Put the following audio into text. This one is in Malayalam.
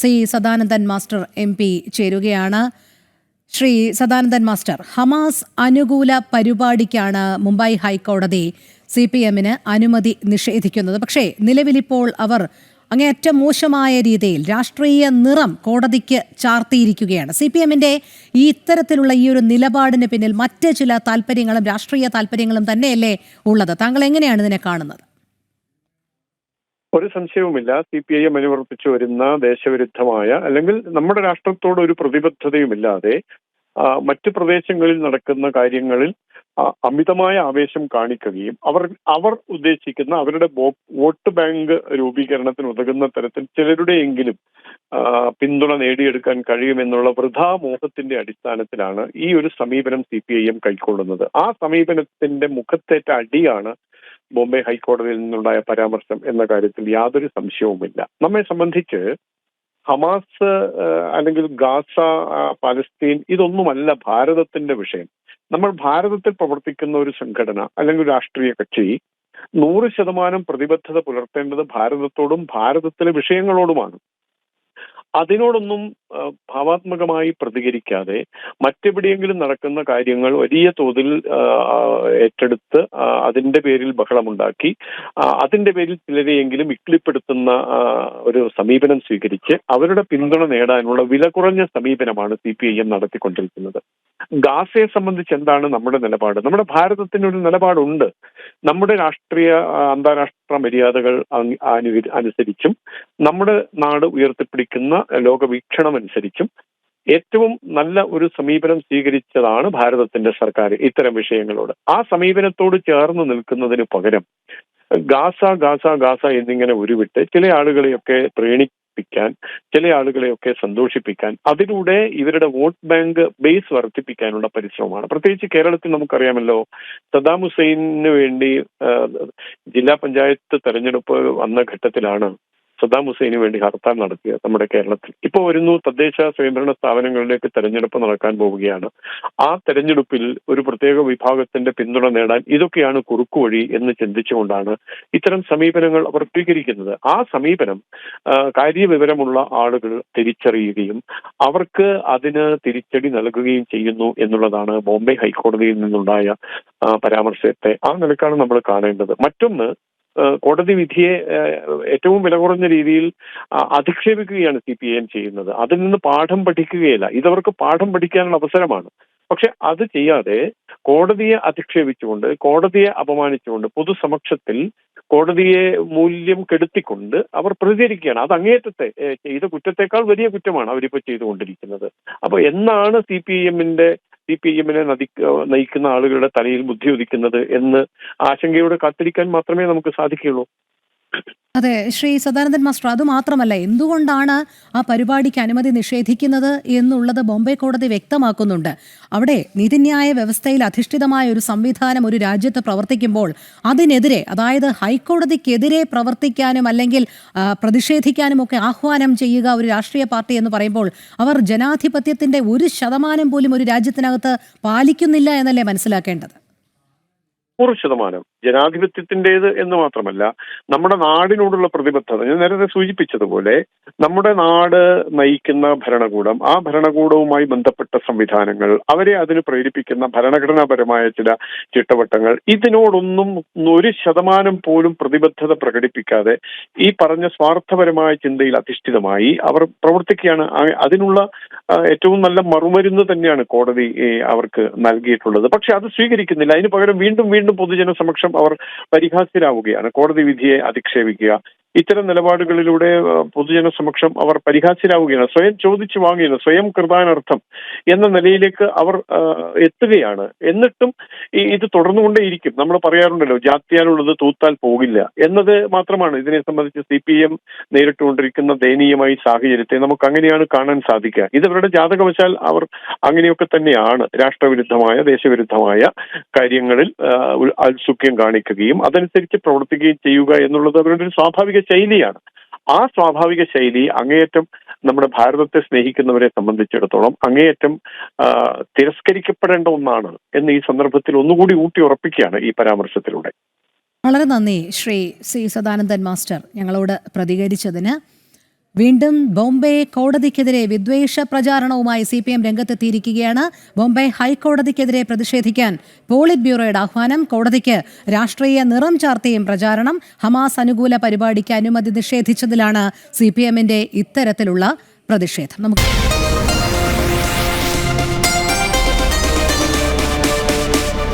C Sadanandan master M P ചേരുകയാണ്. ശ്രീ സദാനന്ദൻ മാസ്റ്റർ ഹമാസ് അനുകൂല പരിപാടിക്കാണ് മുംബൈ ഹൈക്കോടതി സി പി എമ്മിന് അനുമതി നിഷേധിക്കുന്നത്. പക്ഷേ നിലവിലിപ്പോൾ അവർ അങ്ങേയറ്റം മോശമായ രീതിയിൽ രാഷ്ട്രീയ നിറം കോടതിക്ക് ചാർത്തിയിരിക്കുകയാണ്. സി പി എമ്മിന്റെ ഈ ഇത്തരത്തിലുള്ള ഈ ഒരു നിലപാടിന് പിന്നിൽ മറ്റ് ചില താല്പര്യങ്ങളും രാഷ്ട്രീയ താല്പര്യങ്ങളും തന്നെയല്ലേ ഉള്ളത്? താങ്കൾ എങ്ങനെയാണ് ഇതിനെ കാണുന്നത്? ഒരു സംശയവുമില്ല. സി പി ഐ എം അനുവർത്തിച്ചു വരുന്ന ദേശവിരുദ്ധമായ അല്ലെങ്കിൽ നമ്മുടെ രാഷ്ട്രത്തോട് ഒരു പ്രതിബദ്ധതയുമില്ലാതെ മറ്റു പ്രദേശങ്ങളിൽ നടക്കുന്ന കാര്യങ്ങളിൽ അമിതമായ ആവേശം കാണിക്കുകയും അവർ അവർ ഉദ്ദേശിക്കുന്ന അവരുടെ വോട്ട് ബാങ്ക് രൂപീകരണത്തിന് ഉതകുന്ന തരത്തിൽ ചിലരുടെയെങ്കിലും പിന്തുണ നേടിയെടുക്കാൻ കഴിയുമെന്നുള്ള വൃഥാമോഹത്തിന്റെ അടിസ്ഥാനത്തിലാണ് ഈ ഒരു സമീപനം സി പി ഐ എം കൈക്കൊള്ളുന്നത്. ആ സമീപനത്തിന്റെ മുഖത്തേറ്റ അടിയാണ് ബോംബെ ഹൈക്കോടതിയിൽ നിന്നുണ്ടായ പരാമർശം എന്ന കാര്യത്തിൽ യാതൊരു സംശയവുമില്ല. നമ്മെ സംബന്ധിച്ച് ഹമാസ് അല്ലെങ്കിൽ ഗാസ പാലസ്തീൻ ഇതൊന്നുമല്ല ഭാരതത്തിന്റെ വിഷയം. നമ്മൾ ഭാരതത്തിൽ പ്രവർത്തിക്കുന്ന ഒരു സംഘടന അല്ലെങ്കിൽ രാഷ്ട്രീയ കക്ഷി നൂറ് ശതമാനം പ്രതിബദ്ധത പുലർത്തേണ്ടത് ഭാരതത്തോടും ഭാരതത്തിലെ വിഷയങ്ങളോടുമാണ്. അതിനോടൊന്നും ഭാവാത്മകമായി പ്രതികരിക്കാതെ മറ്റെവിടെയെങ്കിലും നടക്കുന്ന കാര്യങ്ങൾ വലിയ തോതിൽ ഏറ്റെടുത്ത് അതിന്റെ പേരിൽ ബഹളമുണ്ടാക്കി അതിന്റെ പേരിൽ ചിലരെയെങ്കിലും ഇക്ലിപ്പെടുത്തുന്ന ഒരു സമീപനം സ്വീകരിച്ച് അവരുടെ പിന്തുണ നേടാനുള്ള വില കുറഞ്ഞ സമീപനമാണ് സി പി ഐ എം നടത്തിക്കൊണ്ടിരിക്കുന്നത്. ഗാസയെ സംബന്ധിച്ച് എന്താണ് നമ്മുടെ നിലപാട്? നമ്മുടെ ഭാരതത്തിന് ഒരു നിലപാടുണ്ട്. നമ്മുടെ രാഷ്ട്രീയ അന്താരാഷ്ട്ര മര്യാദകൾ അനുസരിച്ചും നമ്മുടെ നാട് ഉയർത്തിപ്പിടിക്കുന്ന ലോകവീക്ഷണം അനുസരിച്ചും ഏറ്റവും നല്ല ഒരു സമീപനം സ്വീകരിച്ചതാണ് ഭാരതത്തിന്റെ സർക്കാർ ഇത്തരം വിഷയങ്ങളോട്. ആ സമീപനത്തോട് ചേർന്ന് നിൽക്കുന്നതിന് പകരം ഗാസ ഗാസ ഗാസ എന്നിങ്ങനെ ഉരുവിട്ട് ചില ആളുകളെയൊക്കെ പ്രീണിപ്പിക്കാൻ ചില ആളുകളെയൊക്കെ സന്തോഷിപ്പിക്കാൻ അതിലൂടെ ഇവരുടെ വോട്ട് ബാങ്ക് ബേസ് വർദ്ധിപ്പിക്കാനുള്ള പരിശ്രമമാണ്. പ്രത്യേകിച്ച് കേരളത്തിൽ നമുക്കറിയാമല്ലോ സദാം ഹുസൈനു വേണ്ടി ജില്ലാ പഞ്ചായത്ത് തെരഞ്ഞെടുപ്പ് വന്ന ഘട്ടത്തിലാണ് സദാം ഹുസൈന് വേണ്ടി ഹർത്താൽ നടത്തിയ നമ്മുടെ കേരളത്തിൽ. ഇപ്പോൾ വരുന്നു തദ്ദേശ സ്വയംഭരണ സ്ഥാപനങ്ങളിലേക്ക് തെരഞ്ഞെടുപ്പ് നടക്കാൻ പോവുകയാണ്. ആ തെരഞ്ഞെടുപ്പിൽ ഒരു പ്രത്യേക വിഭാഗത്തിന്റെ പിന്തുണ നേടാൻ ഇതൊക്കെയാണ് കുറുക്കുവഴി എന്ന് ചിന്തിച്ചുകൊണ്ടാണ് ഇത്തരം സമീപനങ്ങൾ അവർ സ്വീകരിക്കുന്നത്. ആ സമീപനം കാര്യവിവരമുള്ള ആളുകൾ തിരിച്ചറിയുകയും അവർക്ക് അതിന് തിരിച്ചടി നൽകുകയും ചെയ്യുന്നു എന്നുള്ളതാണ് ബോംബെ ഹൈക്കോടതിയിൽ നിന്നുണ്ടായ പരാമർശത്തെ ആ നിലക്കാണ് നമ്മൾ കാണേണ്ടത്. മറ്റൊന്ന് കോടതി വിധിയെ ഏറ്റവും വില കുറഞ്ഞ രീതിയിൽ അധിക്ഷേപിക്കുകയാണ് സി പി എം ചെയ്യുന്നത്. അതിൽ നിന്ന് പാഠം പഠിക്കുകയില്ല. ഇതവർക്ക് പാഠം പഠിക്കാനുള്ള അവസരമാണ്. പക്ഷെ അത് ചെയ്യാതെ കോടതിയെ അധിക്ഷേപിച്ചുകൊണ്ട് കോടതിയെ അപമാനിച്ചുകൊണ്ട് പൊതുസമക്ഷത്തിൽ കോടതിയെ മൂല്യം കെടുത്തിക്കൊണ്ട് അവർ പ്രതികരിക്കുകയാണ്. അത് അങ്ങേറ്റത്തെ ചെയ്ത കുറ്റത്തെക്കാൾ വലിയ കുറ്റമാണ് അവരിപ്പോൾ ചെയ്തുകൊണ്ടിരിക്കുന്നത്. അപ്പൊ എന്നാണ് സി പി എമ്മിന്റെ സി പി എമ്മിനെ നയിക്കുന്ന ആളുകളുടെ തലയിൽ ബുദ്ധി ഉദിക്കുന്നത് എന്ന് ആശങ്കയോടെ കാത്തിരിക്കാൻ മാത്രമേ നമുക്ക് സാധിക്കുകയുള്ളൂ. അതെ ശ്രീ സദാനന്ദൻ മാസ്റ്റർ അത് മാത്രമല്ല എന്തുകൊണ്ടാണ് ആ പരിപാടിക്ക് അനുമതി നിഷേധിക്കുന്നത് എന്നുള്ളത് ബോംബെ കോടതി വ്യക്തമാക്കുന്നുണ്ട്. അവിടെ നീതിന്യായ വ്യവസ്ഥയിൽ അധിഷ്ഠിതമായ ഒരു സംവിധാനം ഒരു രാജ്യത്ത് പ്രവർത്തിക്കുമ്പോൾ അതിനെതിരെ അതായത് ഹൈക്കോടതിക്കെതിരെ പ്രവർത്തിക്കാനും അല്ലെങ്കിൽ പ്രതിഷേധിക്കാനും ഒക്കെ ആഹ്വാനം ചെയ്യുക ഒരു രാഷ്ട്രീയ പാർട്ടി എന്ന് പറയുമ്പോൾ അവർ ജനാധിപത്യത്തിന്റെ ഒരു ശതമാനം പോലും ഒരു രാജ്യത്തിനകത്ത് പാലിക്കുന്നില്ല എന്നല്ലേ മനസ്സിലാക്കേണ്ടത്? നൂറ് ശതമാനം. ജനാധിപത്യത്തിന്റെത് എന്ന് മാത്രമല്ല നമ്മുടെ നാടിനോടുള്ള പ്രതിബദ്ധത. ഞാൻ നേരത്തെ സൂചിപ്പിച്ചതുപോലെ നമ്മുടെ നാട് നയിക്കുന്ന ഭരണകൂടം ആ ഭരണകൂടവുമായി ബന്ധപ്പെട്ട സംവിധാനങ്ങൾ അവരെ അതിന് പ്രേരിപ്പിക്കുന്ന ഭരണഘടനാപരമായ ചില ചിട്ടവട്ടങ്ങൾ ഇതിനോടൊന്നും ഒരു ശതമാനം പോലും പ്രതിബദ്ധത പ്രകടിപ്പിക്കാതെ ഈ പറഞ്ഞ സ്വാർത്ഥപരമായ ചിന്തയിൽ അധിഷ്ഠിതമായി അവർ പ്രവർത്തിക്കുകയാണ്. അതിനുള്ള ഏറ്റവും നല്ല മറുമരുന്ന് തന്നെയാണ് കോടതി അവർക്ക് നൽകിയിട്ടുള്ളത്. പക്ഷെ അത് സ്വീകരിക്കുന്നില്ല. അതിന് പകരം വീണ്ടും വീണ്ടും പൊതുജന സമക്ഷം അവർ പരിഹാസ്യരാവുകയാണ്. കോടതി വിധിയെ അധിക്ഷേപിക്കുക. ഇത്തരം നിലപാടുകളിലൂടെ പൊതുജന സമക്ഷം അവർ പരിഹാസ്യരാകുകയാണ് സ്വയം ചോദിച്ചു വാങ്ങുകയാണ് സ്വയം കൃതാനർത്ഥം എന്ന നിലയിലേക്ക് അവർ എത്തുകയാണ്. എന്നിട്ടും ഇത് തുടർന്നുകൊണ്ടേയിരിക്കും. നമ്മൾ പറയാറുണ്ടല്ലോ ജാത്യാലുള്ളത് തൂത്താൽ പോകില്ല എന്നത് മാത്രമാണ്. ഇതിനെ സംബന്ധിച്ച് സി പി എം നേരിട്ടുകൊണ്ടിരിക്കുന്ന ദയനീയമായ സാഹചര്യത്തെ നമുക്ക് അങ്ങനെയാണ് കാണാൻ സാധിക്കുക. ഇതവരുടെ ജാതകവശാൽ അവർ അങ്ങനെയൊക്കെ തന്നെയാണ്. രാഷ്ട്രവിരുദ്ധമായ ദേശവിരുദ്ധമായ കാര്യങ്ങളിൽ ഔത്സുക്യം കാണിക്കുകയും അതനുസരിച്ച് പ്രവർത്തിക്കുകയും ചെയ്യുക എന്നുള്ളത് അവരുടെ ഒരു സ്വാഭാവിക ശൈലിയാണ്. ആ സ്വാഭാവിക ശൈലി അങ്ങേയറ്റം നമ്മുടെ ഭാരതത്തെ സ്നേഹിക്കുന്നവരെ സംബന്ധിച്ചിടത്തോളം അങ്ങേയറ്റം തിരസ്കരിക്കപ്പെടേണ്ട ഒന്നാണ് എന്ന് ഈ സന്ദർഭത്തിൽ ഒന്നുകൂടി ഊട്ടി ഉറപ്പിക്കുകയാണ് ഈ പരാമർശത്തിലൂടെ. വളരെ നന്ദി ശ്രീ സി സദാനന്ദൻ മാസ്റ്റർ ഞങ്ങളോട് പ്രതികരിച്ചതിന്. വീണ്ടും ബോംബെ കോടതിക്കെതിരെ വിദ്വേഷ പ്രചാരണവുമായി സി പി എം രംഗത്തെത്തിയിരിക്കുകയാണ്. ബോംബെ ഹൈക്കോടതിക്കെതിരെ പ്രതിഷേധിക്കാൻ പോളിറ്റ് ബ്യൂറോയുടെ ആഹ്വാനം കോടതിക്ക്. രാഷ്ട്രീയ നിറം ചാർത്തിയും പ്രചാരണം ഹമാസ് അനുകൂല പരിപാടിക്ക് അനുമതി നിഷേധിച്ചതിലാണ് സി പി എമ്മിന്റെ ഇത്തരത്തിലുള്ള പ്രതിഷേധം. നമുക്ക്